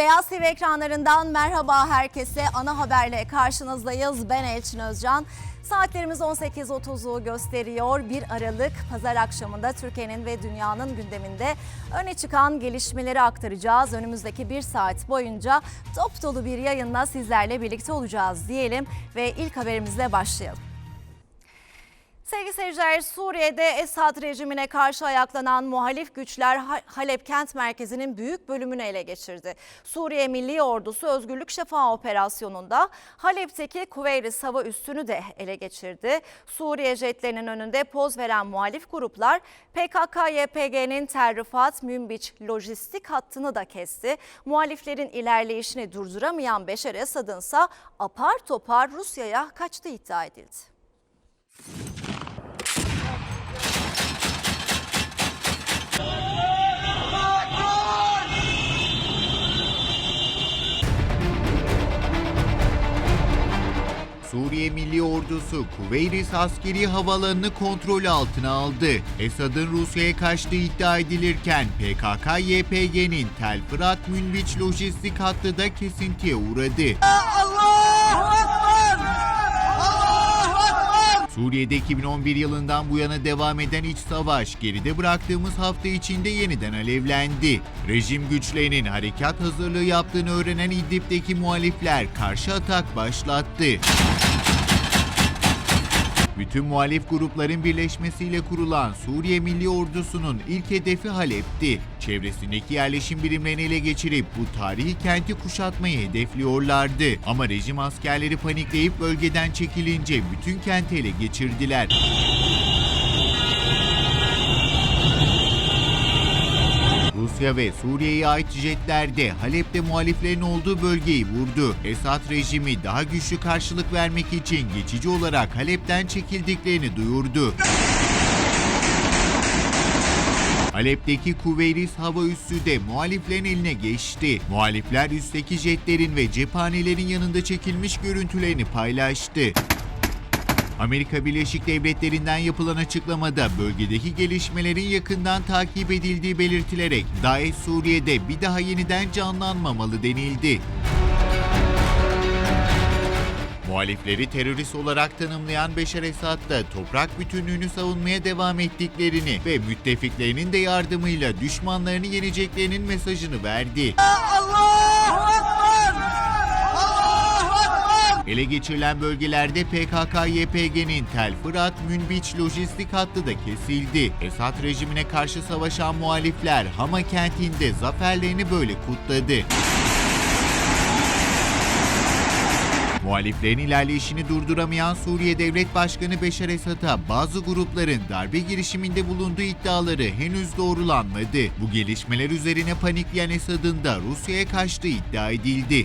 Beyaz TV ekranlarından merhaba herkese. Ana haberle karşınızdayız. Ben Elçin Özcan. Saatlerimiz 18.30'u gösteriyor. 1 Aralık pazar akşamında Türkiye'nin ve dünyanın gündeminde öne çıkan gelişmeleri aktaracağız. Önümüzdeki bir saat boyunca top dolu bir yayınla sizlerle birlikte olacağız diyelim ve ilk haberimizle başlayalım. Sevgili seyirciler, Suriye'de Esad rejimine karşı ayaklanan muhalif güçler Ha- Halep kent merkezinin büyük bölümünü ele geçirdi. Suriye Milli Ordusu Özgürlük Şafağı operasyonunda Halep'teki Kuveyris hava üssünü de ele geçirdi. Suriye jetlerinin önünde poz veren muhalif gruplar PKK-YPG'nin Terrifat Münbiç lojistik hattını da kesti. Muhaliflerin ilerleyişini durduramayan Beşar Esad'ın ise apar topar Rusya'ya kaçtığı iddia edildi. Suriye Milli Ordusu Kuveyris askeri havalanını kontrol altına aldı. Esad'ın Rusya'ya kaçtığı iddia edilirken PKK-YPG'nin Tel Fırat Münbiç lojistik hattı da kesintiye uğradı. Suriye'de 2011 yılından bu yana devam eden iç savaş geride bıraktığımız hafta içinde yeniden alevlendi. Rejim güçlerinin harekat hazırlığı yaptığını öğrenen İdlib'deki muhalifler karşı atak başlattı. Bütün muhalif grupların birleşmesiyle kurulan Suriye Milli Ordusu'nun ilk hedefi Halep'ti. Çevresindeki yerleşim birimlerini ele geçirip bu tarihi kenti kuşatmayı hedefliyorlardı. Ama rejim askerleri panikleyip bölgeden çekilince bütün kenti ele geçirdiler. Rusya ve Suriye'ye ait jetler de Halep'te muhaliflerin olduğu bölgeyi vurdu. Esad rejimi daha güçlü karşılık vermek için geçici olarak Halep'ten çekildiklerini duyurdu. Halep'teki Kuveyris hava üssü de muhaliflerin eline geçti. Muhalifler üstteki jetlerin ve cephanelerin yanında çekilmiş görüntülerini paylaştı. Amerika Birleşik Devletleri'nden yapılan açıklamada bölgedeki gelişmelerin yakından takip edildiği belirtilerek DAEŞ Suriye'de bir daha yeniden canlanmamalı denildi. Muhalifleri terörist olarak tanımlayan Beşar Esad da toprak bütünlüğünü savunmaya devam ettiklerini ve müttefiklerinin de yardımıyla düşmanlarını yeneceklerinin mesajını verdi. Ele geçirilen bölgelerde PKK-YPG'nin Tel Fırat Münbiç lojistik hattı da kesildi. Esad rejimine karşı savaşan muhalifler Hama kentinde zaferlerini böyle kutladı. Muhaliflerin ilerleyişini durduramayan Suriye Devlet Başkanı Beşar Esad'a bazı grupların darbe girişiminde bulunduğu iddiaları henüz doğrulanmadı. Bu gelişmeler üzerine panikleyen Esad'ın da Rusya'ya kaçtığı iddia edildi.